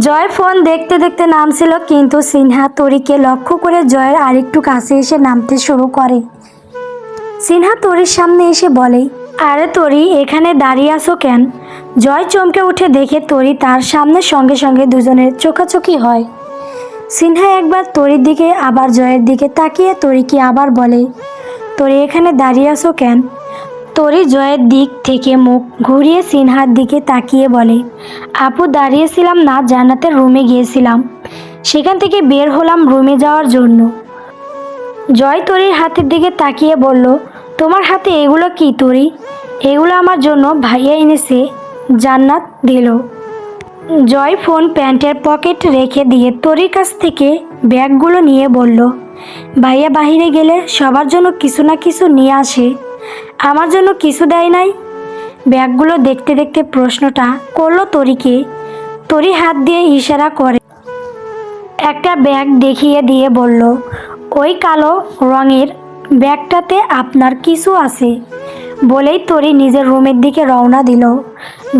জয় phone দেখতে দেখতে নামছিল, কিন্তু সিনহা তরিকে লক্ষ্য করে জয়ের আরেকটু কাছে এসে নামতে শুরু করে। সিনহা তরির সামনে এসে বলে, আরে তরি, এখানে দাঁড়িয়ে আসো কেন? জয় চমকে উঠে দেখে তরি তার সামনে সঙ্গে সঙ্গে দুজনের চোখাচোখি হয়। সিনহা একবার তরির দিকে, আবার জয়ের দিকে তাকিয়ে তরিকে আবার বলে, তরি, এখানে দাঁড়িয়ে আসো কেন? তরি জয়ের দিক থেকে মুখ ঘুরিয়ে সিনহার দিকে তাকিয়ে বলে, আপু, দাঁড়িয়েছিলাম না, জান্নাতের রুমে গিয়েছিলাম। সেখান থেকে বের হলাম রুমে যাওয়ার জন্য। জয় তরির হাতের দিকে তাকিয়ে বলল, তোমার হাতে এগুলো কি তরি? এগুলো আমার জন্য ভাইয়া এনেছে, জান্নাত দিল। জয় ফোন প্যান্টের পকেট রেখে দিয়ে তরির কাছ থেকে ব্যাগগুলো নিয়ে বলল, ভাইয়া বাহিরে গেলে সবার জন্য কিছু না কিছু নিয়ে আসে। আমার জন্য কিছু দেয় নাই। ব্যাগগুলো দেখতে দেখতে প্রশ্নটা করল তরিকে। তরি হাত দিয়ে ইশারা করে। একটা ব্যাগ দেখিয়ে দিয়ে বলল, ওই কালো রঙের ব্যাগটাতে আপনার কিছু আছে। বলেই তরি নিজের রুমের দিকে রওনা দিল।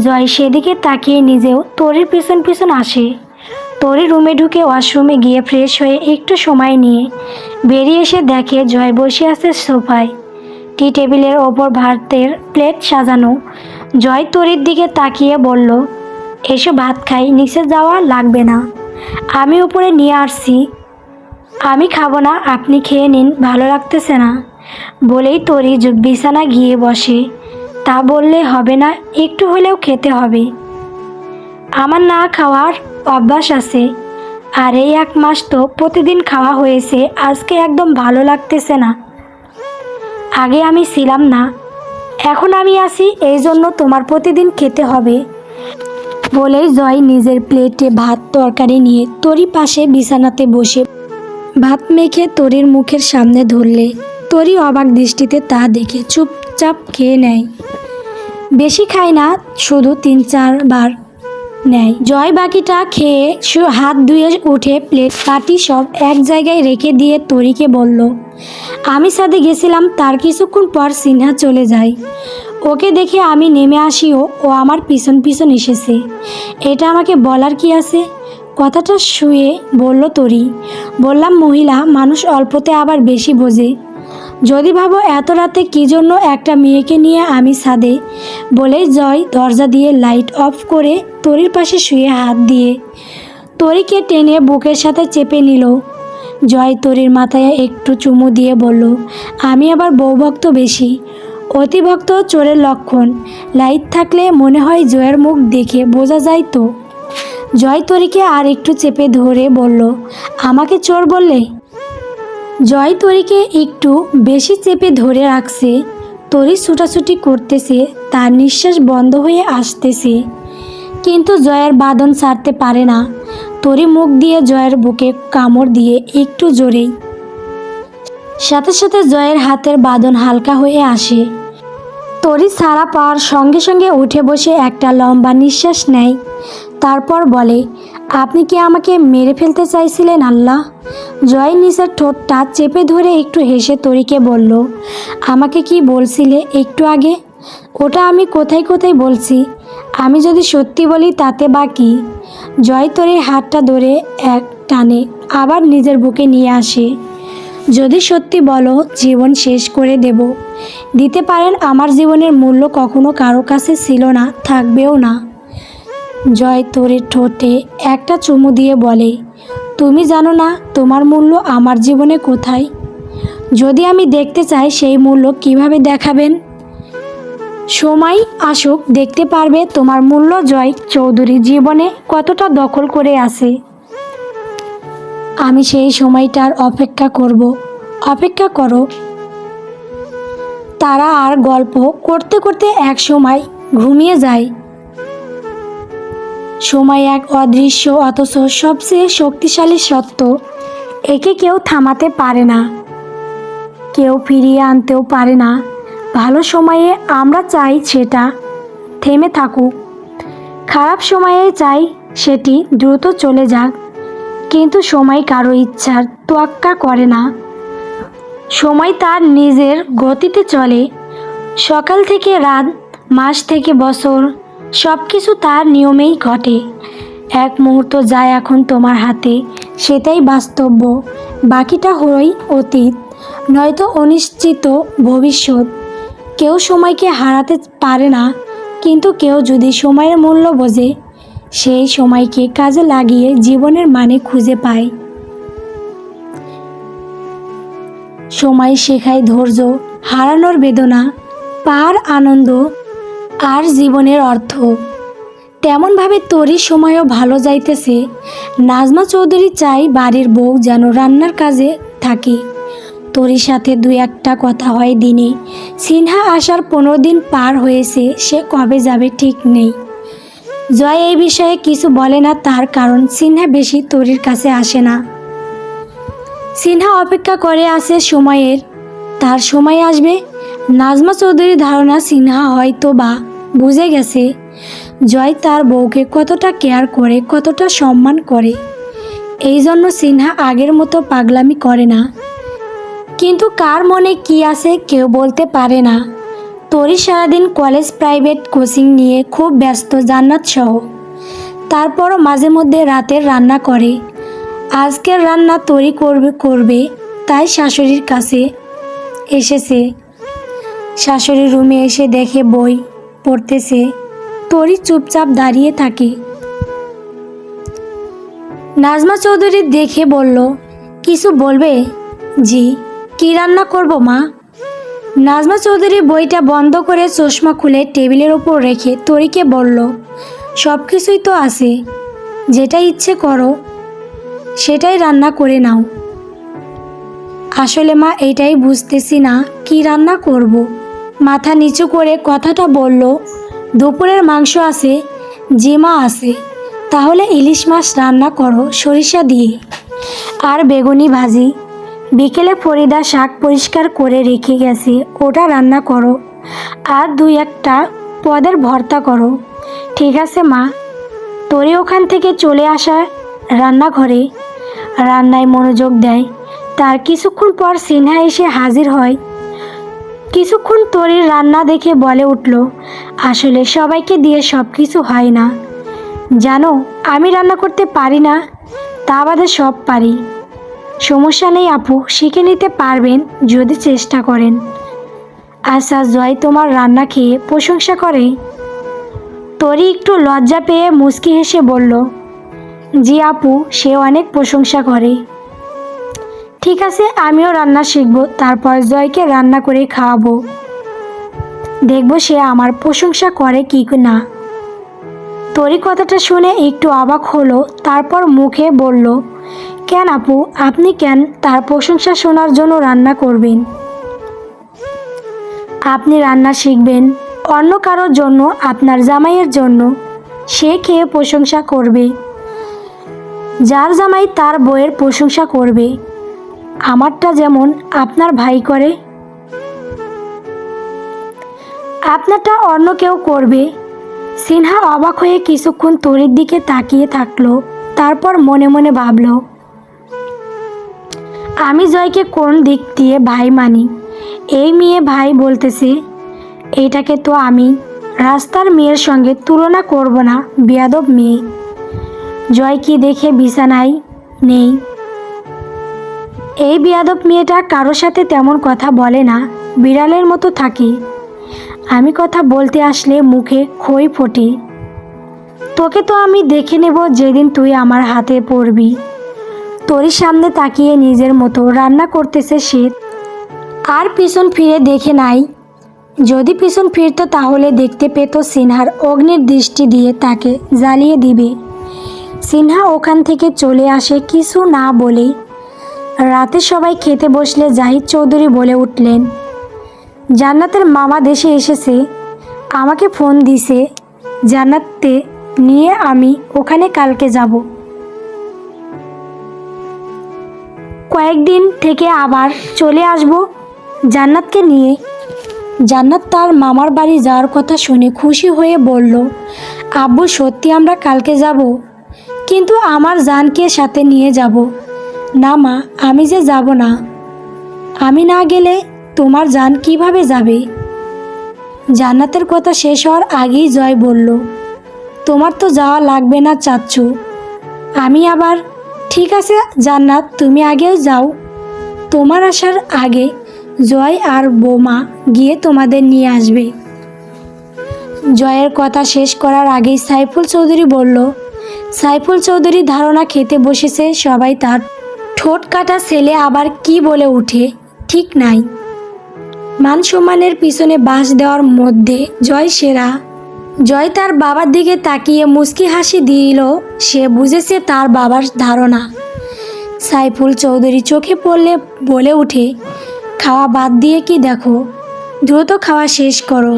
জয় সেদিকে তাকিয়ে নিজেও তরির পিছন পিছন আসে। তরি রুমে ঢুকে ওয়াশরুমে গিয়ে ফ্রেশ হয়ে একটু সময় নিয়ে বেরিয়ে এসে দেখে জয় বসে আছে সোফায়। টি টেবিলের ওপর ভাতের প্লেট সাজানো। জয় তরির দিকে তাকিয়ে বলল, এসো ভাত খাই, নিচে যাওয়া লাগবে না। আমি উপরে নিয়ে আসছি। আমি খাব না, আপনি খেয়ে নিন, ভালো লাগতেছে না। বলেই তরি বিছানা গিয়ে বসে। তা বললে হবে না, একটু হলেও খেতে হবে। আমার না খাওয়ার অভ্যাস আছে। আর এই এক মাস তো প্রতিদিন খাওয়া হয়েছে, আজকে একদম ভালো লাগতেছে না। আগে আমি ছিলাম না। এখন আমি আসি এই জন্য তোমার প্রতিদিন খেতে হবে। বলেই জয় নিজের প্লেটে ভাত তরকারি নিয়ে তরি পাশে বিছানাতে বসে ভাত মেখে তরির মুখের সামনে ধরলে। তরি অবাক দৃষ্টিতে তা দেখে চুপচাপ খেয়ে নেয়। বেশি খায় না, শুধু তিন চারবার নেয়। জয় বাকিটা খেয়ে হাত ধুয়ে উঠে প্লেট বাটি সব এক জায়গায় রেখে দিয়ে তরিকে বলল, আমি সাথে গেছিলাম, তার কিছুক্ষণ পর সিনহা চলে যায়। ওকে দেখে আমি নেমে আসিও ও আমার পিছন পিছন এসেছে। এটা আমাকে বলার কি আছে? কথাটা শুয়ে বলল তরি। বললাম, মহিলা, মানুষ অল্পতে আবার বেশি বোঝে। যদি ভাবো এত রাতে কী জন্য একটা মেয়েকে নিয়ে আমি সাদে বলে জয় দরজা দিয়ে লাইট অফ করে তরির পাশে শুয়ে হাত দিয়ে তরিকে টেনে বুকের সাথে চেপে নিল। জয় তরির মাথায় একটু চুমু দিয়ে বলল, আমি আবার বউভক্ত বেশি। অতিভক্ত চোরের লক্ষণ। লাইট থাকলে মনে হয় জয়ের মুখ দেখে বোঝা যায় তো। জয় তরিকে আর একটু চেপে ধরে বলল, আমাকে চোর বললে? জয় তরিকে একটু বেশি চেপে ধরে রাখছে, তরি ছুটাছুটি করতেছে, তার নিঃশ্বাস বন্ধ হয়ে আসতেছে। কিন্তু জয়ের বাঁধন ছাড়তে পারে না, তরি মুখ দিয়ে জয়ের বুকে কামড় দিয়ে একটু জোরেই। সাথে সাথে জয়ের হাতের বাঁধন হালকা হয়ে আসে। তরি ছাড়া পাওয়ার সঙ্গে সঙ্গে উঠে বসে একটা লম্বা নিঃশ্বাস নেয়। তারপর বলে, আপনি কি আমাকে মেরে ফেলতে চাইছিলেন আল্লাহ? জয় নিজের ঠোঁটটা চেপে ধরে একটু হেসে তরিকে বলল, আমাকে কি বলছিলে একটু আগে? ওটা আমি কোথায় কোথায় বলছি? আমি যদি সত্যি বলি তাতে বা কি? জয় তরির হাতটা ধরে এক টানে আবার নিজের বুকে নিয়ে আসে, যদি সত্যি বলো, জীবন শেষ করে দেব। দিতে পারেন আমার জীবনের মূল্য কখনো কারও কাছে ছিল না, থাকবেও না। জয় তোরের ঠোঁটে একটা চুমু দিয়ে বলে তুমি জানো না তোমার মূল্য আমার জীবনে কোথায়? যদি আমি দেখতে চাই সেই মূল্য কীভাবে দেখাবেন? সময় আসুক, দেখতে পারবে তোমার মূল্য জয় চৌধুরী জীবনে কতটা দখল করে আছে। আমি সেই সময়টার অপেক্ষা করব। অপেক্ষা করো। তারা আর গল্প করতে করতে এক সময় ঘুমিয়ে যায়। সময় এক অদৃশ্য, অথচ সবচেয়ে শক্তিশালী সত্য, একে কেউ থামাতে পারে না। কেউ ফিরিয়ে আনতেও পারে না। ভালো সময়ে আমরা চাই সেটা, থেমে থাকুক। খারাপ সময়ে চাই সেটি, দ্রুত চলে যাক। কিন্তু সময় কারও ইচ্ছার তোয়াক্কা করে না। সময় তার নিজের গতিতে চলে। সকাল থেকে রাত, মাস থেকে বছর সব কিছু তার নিয়মেই ঘটে। এক মুহূর্ত যায় এখন তোমার হাতে, সেটাই বাস্তব্য বাকিটা হই অতীত। নয়তো অনিশ্চিত ভবিষ্যৎ। কেউ সময়কে হারাতে পারে না, কিন্তু কেউ যদি সময়ের মূল্য বোঝে, সেই সময়কে কাজে লাগিয়ে জীবনের মানে খুঁজে পায়। সময় শেখায় ধৈর্য, হারানোর বেদনা পার আনন্দ আর জীবনের অর্থ। তেমনভাবে তরি সময়ও ভালো যাইতেছে। নাজমা চৌধুরী চাই বাড়ির বউ যেন রান্নার কাজে থাকে। তরির সাথে দু একটা কথা হয় দিনে। সিনহা আসার পনেরো দিন পার হয়েছে, সে কবে যাবে ঠিক নেই। জয় এই বিষয়ে কিছু বলে না, তার কারণ সিনহা বেশি তরির কাছে আসে না। সিনহা অপেক্ষা করে আছে সময়ের। তার সময় আসবে নাজমা চৌধুরীর ধারণা সিনহা হয়তো বা বুঝে গেছে জয় তার বউকে কতটা কেয়ার করে, কতটা সম্মান করে। এই জন্য সিনহা আগের মতো পাগলামি করে না। কিন্তু কার মনে কি আছে কেউ বলতে পারে না। তরি সারাদিন কলেজ প্রাইভেট কোচিং নিয়ে খুব ব্যস্ত জান্নাত সহ। তারপরও মাঝে মধ্যে রাতের রান্না করে। আজকের রান্না তরি করবে করবে, তাই শাশুড়ির কাছে এসেছে। শাশুড়ির রুমে এসে দেখে বই পড়তেছে। তরি চুপচাপ দাঁড়িয়ে থাকে। নাজমা চৌধুরী দেখে বলল, কিছু বলবে? জি, কি রান্না করব, মা? নাজমা চৌধুরী বইটা বন্ধ করে চশমা খুলে টেবিলের ওপর রেখে তরিকে বলল সব কিছুই তো আছে, যেটা ইচ্ছে করো, সেটাই রান্না করে নাও। আসলে মা, এটাই বুঝতেছি না, কি রান্না করব। মাথা নিচু করে কথাটা বলল, দুপুরের মাংস আছে, জিমা আছে, তাহলে ইলিশ মাছ রান্না করো সরিষা দিয়ে। আর বেগুনি ভাজি। বিকেলে ফরিদা শাক পরিষ্কার করে রেখে গেছে, ওটা রান্না করো। আর দুই একটা পদের ভর্তা করো। ঠিক আছে, মা। তোরে ওখান থেকে চলে আসা রান্নাঘরে। রান্নায় মনোযোগ দেয়। তার কিছুক্ষণ পর সিনহা এসে হাজির হয়। কিছুক্ষণ তরির রান্না দেখে বলে উঠল, আসলে সবাইকে দিয়ে সব কিছু হয় না। জানো, আমি রান্না করতে পারি না, তা বাদে সব পারি। সমস্যা নেই আপু, শিখে নিতে পারবেন যদি চেষ্টা করেন। আচ্ছা জয় তোমার রান্না খেয়ে প্রশংসা করে। তরি একটু লজ্জা পেয়ে মুচকি হেসে বলল, জি আপু, সে অনেক প্রশংসা করে। ঠিক আছে, আমিও রান্না শিখব। তারপর জয়কে রান্না করে খাওয়াবো। দেখব সে আমার প্রশংসা করে কি না। তরি কথাটা শুনে একটু অবাক হলো, তারপর মুখে বলল, কেন আপু, আপনি কেন তার প্রশংসা শোনার জন্য রান্না করবেন? আপনি রান্না শিখবেন অন্য কারোর জন্য, আপনার জামাইয়ের জন্য। সে খেয়ে প্রশংসা করবে। যার জামাই তার বইয়ের প্রশংসা করবে। আমারটা যেমন আপনার ভাই করে, আপনারটা অন্য কেউ করবে। সিনহা অবাক হয়ে কিছুক্ষণ তরির দিকে তাকিয়ে থাকল, তারপর মনে মনে ভাবল, আমি জয়কে কোন দিক দিয়ে ভাই মানি? এই মেয়ে ভাই বলতেছে এইটাকে তো আমি রাস্তার মেয়ের সঙ্গে তুলনা করব না, বেয়াদব মেয়ে। জয় কি দেখে বিছানায় নেই? এই বিয়াদব মেয়েটা কারোর সাথে তেমন কথা বলে না, বিড়ালের মতো থাকি। আমি কথা বলতে আসলে মুখে খই ফোটে। তোকে তো আমি দেখে নেব যেদিন তুই আমার হাতে পড়বি। তোরই সামনে তাকিয়ে নিজের মতো রান্না করতেছে শীত আর পিছন ফিরে দেখে নাই। যদি পিছন ফিরতো তাহলে দেখতে পেত সিনহার অগ্নির দৃষ্টি দিয়ে তাকে জ্বালিয়ে দিবে। সিনহা ওখান থেকে চলে আসে কিছু না বলেই রাতে সবাই খেতে বসলে জাহিদ চৌধুরী বলে উঠলেন, জান্নাতের মামা দেশে এসেছে, আমাকে ফোন দিছে, জান্নাতে নিয়ে আমি ওখানে কালকে যাব। কয়েকদিন থেকে আবার চলে আসব জান্নাতকে নিয়ে। জান্নাত তার মামার বাড়ি যাওয়ার কথা শুনে খুশি হয়ে বলল, আব্বু, সত্যি আমরা কালকে যাব, কিন্তু আমার জানকে সাথে নিয়ে যাব। না মা, আমি যে যাব না। আমি না গেলে তোমার জান কীভাবে যাবে? জান্নাতের কথা শেষ হওয়ার আগেই জয় বলল, তোমার তো যাওয়া লাগবে না চাচ্ছু আমি আবার, ঠিক আছে জান্নাত, তুমি আগেও যাও। তোমার আসার আগে জয় আর বোমা গিয়ে তোমাদের নিয়ে আসবে। জয়ের কথা শেষ করার আগেই সাইফুল চৌধুরী বলল, সাইফুল চৌধুরী ধারণা খেতে বসেছে, সবাই তার ঠোঁট কাটা ছেলে আবার কি বলে উঠে? ঠিক নাই। মান সম্মানের পিছনে বাঁশ দেওয়ার মধ্যে জয় সেরা। জয় তার বাবার দিকে তাকিয়ে মুস্কি হাসি দিল। সে বুঝেছে তার বাবার ধারণা। সাইফুল চৌধুরী চোখে পড়লে বলে উঠে, খাওয়া বাদ দিয়ে কি দেখো? দ্রুত খাওয়া শেষ করো।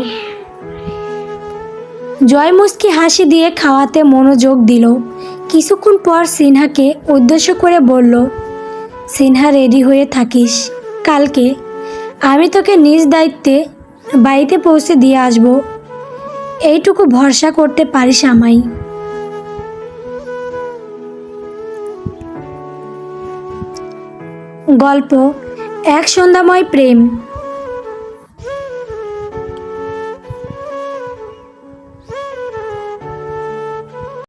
জয় মুস্কি হাসি দিয়ে খাওয়াতে মনোযোগ দিল। কিছুক্ষণ পর সিনহাকে উদ্দেশ্য করে বলল সিনহা রেডি হয়ে থাকিস। কালকে আমি তোকে নিজ দায়িত্বে বাড়িতে পৌঁছে দিয়ে আসব। এইটুকু ভরসা করতে পারিস আমায়। গল্প, এক সন্ধ্যাময় প্রেম।